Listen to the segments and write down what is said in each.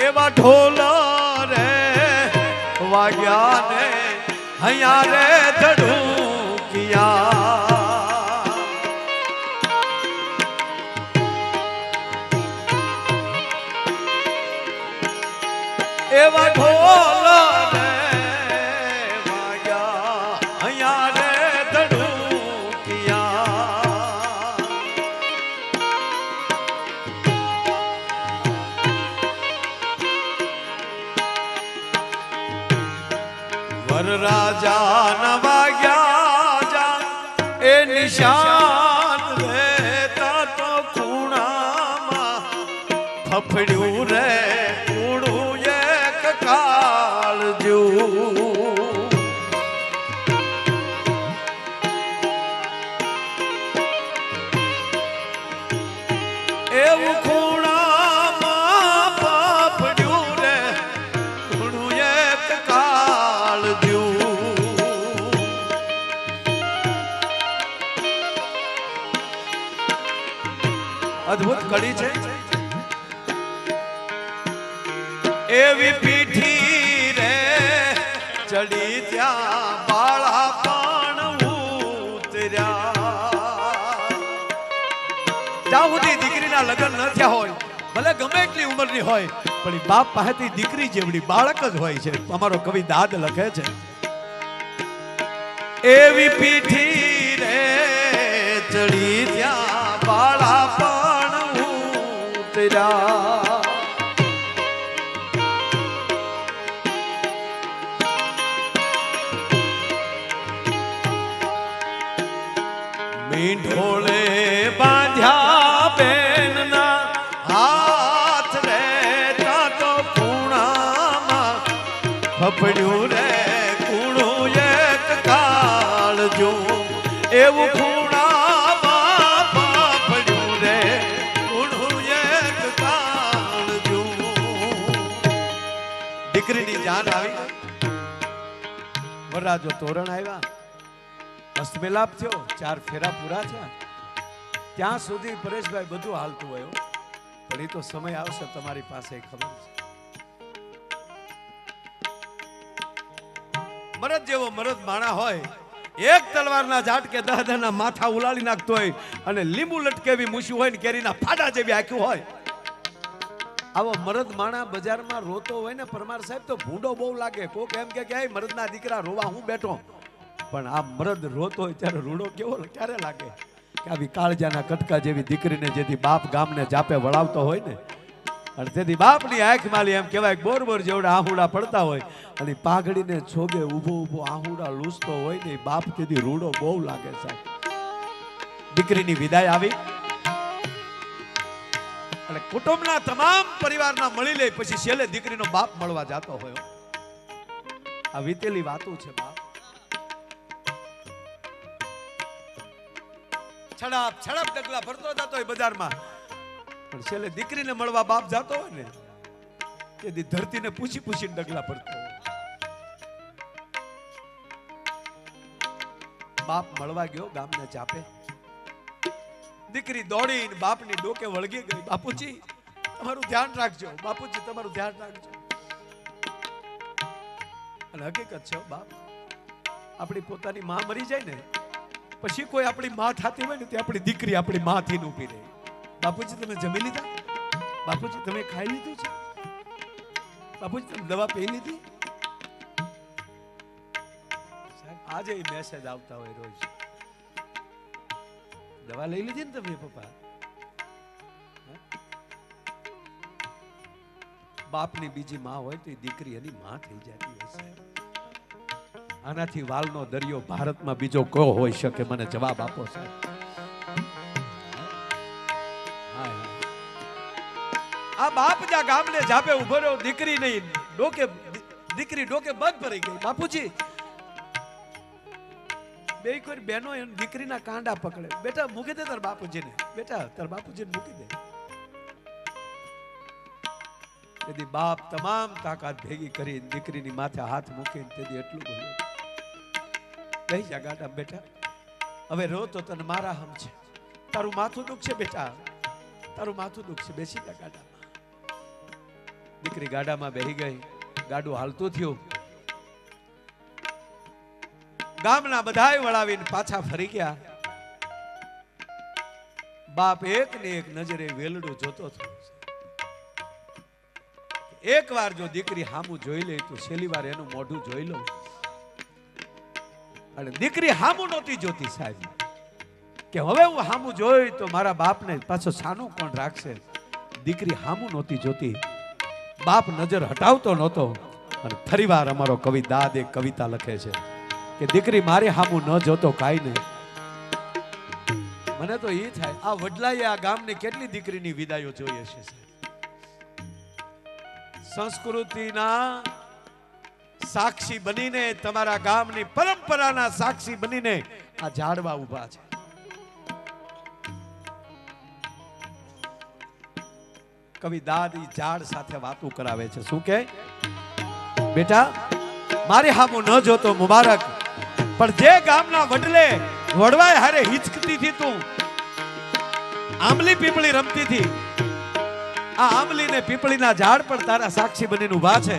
એવા ઢોલ રે વાગ્યા ને હૈયા રે ધડુકિયા નિશાન રહેતા તો ખૂણામાં ફફડ્યું રે. અદ્ભુત કડી છે. એવી પીઠી રે ચડી ત્યાં બાળા પણ ઉતર્યા. જ્યાં સુધી દીકરીના લગ્ન ન થયા હોય, ભલે ગમે એટલી ઉંમરની હોય, પણ બાપ પાસેથી દીકરી જેવડી બાળક જ હોય છે. અમારો કવિ દાદ લખે છે. એવી પીઠી ઉતર્યા મીંઢોળે બાંધ્યા બેનના હાથ રે તો ખૂણામાં ફફડ્યું રે કૂણું એક કાળજો એવું ખૂણામાં જાન આવી? વરરાજો તોરણ આવ્યા. હસ્તમેલાપ થયો. ચાર ફેરા પૂરા થયા. ત્યાં સુધી પરેશભાઈ બધું હાલતું હોય. પણ એ તો સમય આવશે, તમારી પાસે ખબર છે. મરદ જેવો મરદ માણા હોય, એક તલવારના ઝાટકે દહ દહના માથા ઉલાળી નાખતો હોય અને લીંબુ લટકેવી મૂસ્યું હોય ને કેરીના ફાડા જેવી આખ્યું હોય આવો મરદ માણા બજારમાં રોતો હોય ને પરમાર સાહેબ તો ભૂંડો બહુ લાગે. કોક એમ કે ક્યાંય "એ મરદના દીકરા, રોવા હું બેઠો? પણ આ મરદ રોતો હોય ત્યારે રૂડો કેવો ક્યારે લાગે? કે આવી કાળજાના કટકા જેવી દીકરીને જેથી બાપ ગામને જાપે વળાવતો હોય ને. અને તેથી બાપની આંખ માલી એમ કહેવાય બોર બોર જેવડા આહુડા પડતા હોય. અને પાઘડીને છોગે ઊભો ઊભો આહુડા લૂસતો હોય ને બાપ તેથી રૂડો બહુ લાગે સાહેબ. દીકરીની વિદાય આવી. અને કુટુંબના તમામ પરિવારના મળી લે, પછી છેલ્લે દીકરીનો બાપ મળવા જતો હોય આ વીતેલી વાતો છે, બાપ. છડાપ છડાપ ડગલા ભરતો જતો હોય બજારમાં. પણ છેલ્લે દીકરીને મળવા બાપ જાતો હોય ને તે ધરતીને પૂછી પૂછીને ડગલા ભરતો બાપ મળવા ગયો, ગામને ચાપે. દીકરી દોડીને બાપની ડોકે વળગી ગઈ. બાપુજી, તમારું ધ્યાન રાખજો. બાપુજી, તમારું ધ્યાન રાખજો. અને હકીકત છે બાપ, આપણી પોતાની માં મરી જાય ને, પછી કોઈ આપણી માં થતી હોય ને, તે આપણી દીકરી આપણી માં થઈને ઊભી રહે. બાપુજી, તમે જમી લીધા? બાપુજી, તમે ખાઈ લીધું છે? બાપુજી, તમે દવા પી લીધી? આજે મેસેજ આવતા હોય રોજ. દવા લઈ લીધી ને તમે, પપ્પા? બાપની બીજી માં હોય તો એ દીકરી એની માં થઈ જતી હશે. આનાથી વાલનો દરિયો ભારતમાં બીજો કો હોઈ શકે? મને જવાબ આપો, સાહેબ. આ બાપ જ્યાં ગામને જાપે ઊભો રહ્યો, દીકરી નહીં, ડોકે દીકરી ડોકે બંધ ભરી ગઈ. બાપુજી બે કોઈ બહેનો એની દીકરીના કાંડા પકડે. બેટા, મૂકી દે તાર બાપુજીને. બેટા, તાર બાપુજીને મૂકી દે. તેથી બાપ તમામ તાકાત ભેગી કરી દીકરીની માથે હાથ મૂકીને તેથી એટલું બોલ્યો બેહી જા ગાડા, બેટા. હવે રો તો તને મારા હમ છે. તારું માથું દુખશે બેટા. તારું માથું દુખશે બેસી જા ગાડામાં. દીકરી ગાડામાં બેહી ગઈ. ગાડું હાલતું થયું. ગામના બધાય વળાવીને પાછા ફરી ગયા. બાપ એક ને એક નજરે વેલડું જોતો એક વાર જો દીકરી હામું જોઈ લે તો છેલ્લી વાર એનું મોઢું જોઈ લો અને દીકરી હામું નહોતી જોતી સાહેબ. કે હવે હું હામું જોઈ તો મારા બાપને પાછો સાનું કોણ રાખશે? દીકરી હામું નહોતી જોતી. બાપ નજર હટાવતો નહોતો. અને ફરીવાર અમારો કવિ દાદ એક કવિતા લખે છે. કે દીકરી મારી હામું ન જોતો કાંઈ નહીં. મને તો એ થાય, આ વડલાએ આ ગામની કેટલી દીકરીની વિદાયો જોઈએ છે સંસ્કૃતિના સાક્ષી બનીને, તમારા ગામની પરંપરાના સાક્ષી બનીને આ ઝાડવા ઊભા છે. કવિ દાદી ઝાડ સાથે વાતો કરાવે છે. શું કે? બેટા, મારી હામું ન જોતો મુબારક. પણ જે ગામના વડલે વડવાય હારે હિચકતી થી તું, આંબલી પીપળી રમતી થી આ આંબલી ને પીપળીના ઝાડ પણ તારા સાક્ષી બનીને ઊભા છે.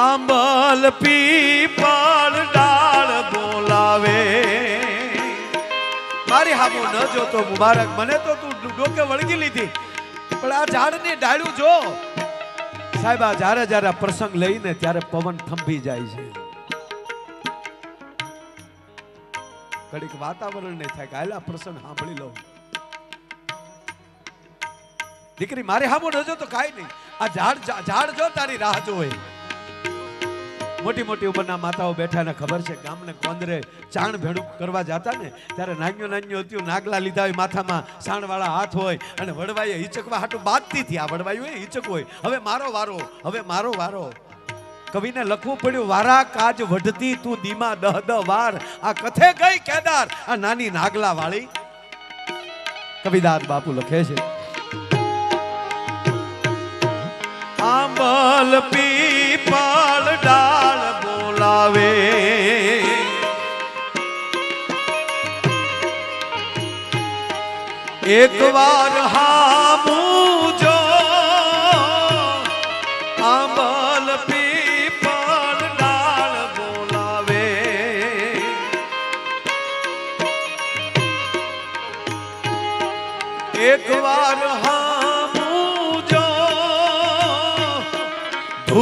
આંબલ પીપળ ડાળ બોલાવે. મારી હામો ન જોતો મુબારક, મને તો તું ડોકે વળગી લીધી. પણ આ ઝાડની ડાળ્યું જો. સાહેબ, આ જ્યારે જ્યારે પ્રસંગ લઈને ત્યારે પવન થંભી જાય છે. ઘડીક વાતાવરણ ને થાય ગાયલા પ્રસંગ સાંભળી લો. દીકરી, મારે હામો ન જો તો કાંઈ નહીં. આ ઝાડ ઝાડ જો તારી રાહ જોવે. મોટી મોટી ઉંમરના માતાઓ બેઠા ને ખબર છે, ગામને કોંદરે ચાણ ભેડું કરવા જતા ને, ત્યારે નાન્યો નાન્યો હતું નાગલા લીધા હોય માથામાં, સાણવાળા હાથ હોય અને વડવાઈએ હિચકવા હાટું બાદતી થી આ વડવાયું હોય હિચક હોય. હવે મારો વારો, હવે મારો વારો. કવિને લખવું પડ્યું, વારા કાજ વઢતી તું ધીમા દહ દહ વાર. આ કથે ગઈ કેદાર, આ નાની નાગલા વાળી કવિદાસ બાપુ લખે છે. આંબલ પીપળ ડાળ બોલાવે. એક વાર હામું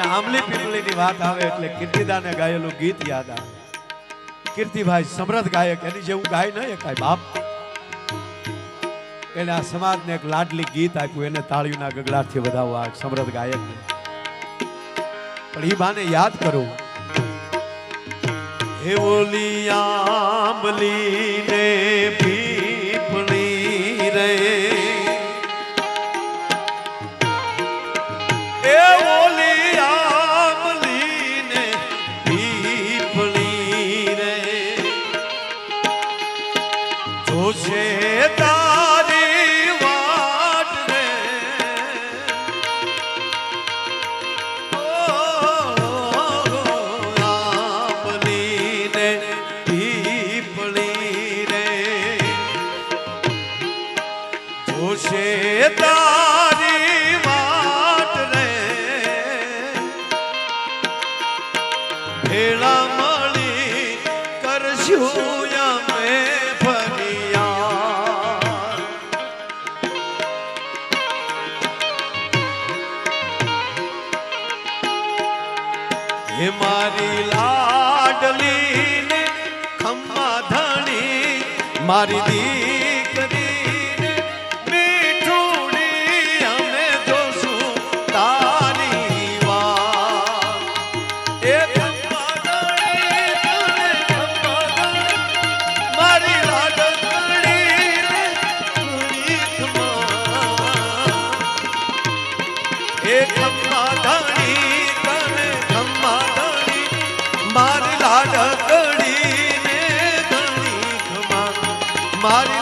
અને આંબલી પીપળીની વાત આવે એટલે કીર્તિદાને ગાયેલું ગીત યાદ આવે. કીર્તિભાઈ સમૃદ્ધ ગાયક, એની જેવું ગાય નહીં એકાય બાપ. એને આ સમાજને એક લાડલી ગીત આપ્યું, એને તાળીઓના ગગડાટથી વધાવવા સમૃદ્ધ ગાયકને. પણ એ બાને યાદ કરું. હે ઓલી આંબલી ભેળા મળી કરશું અમે ફરિયા. હે મારી લાડલી ને ખમ્મા ધણી મારી દી મારી લાડકડીને ઘણી ખમા. મારી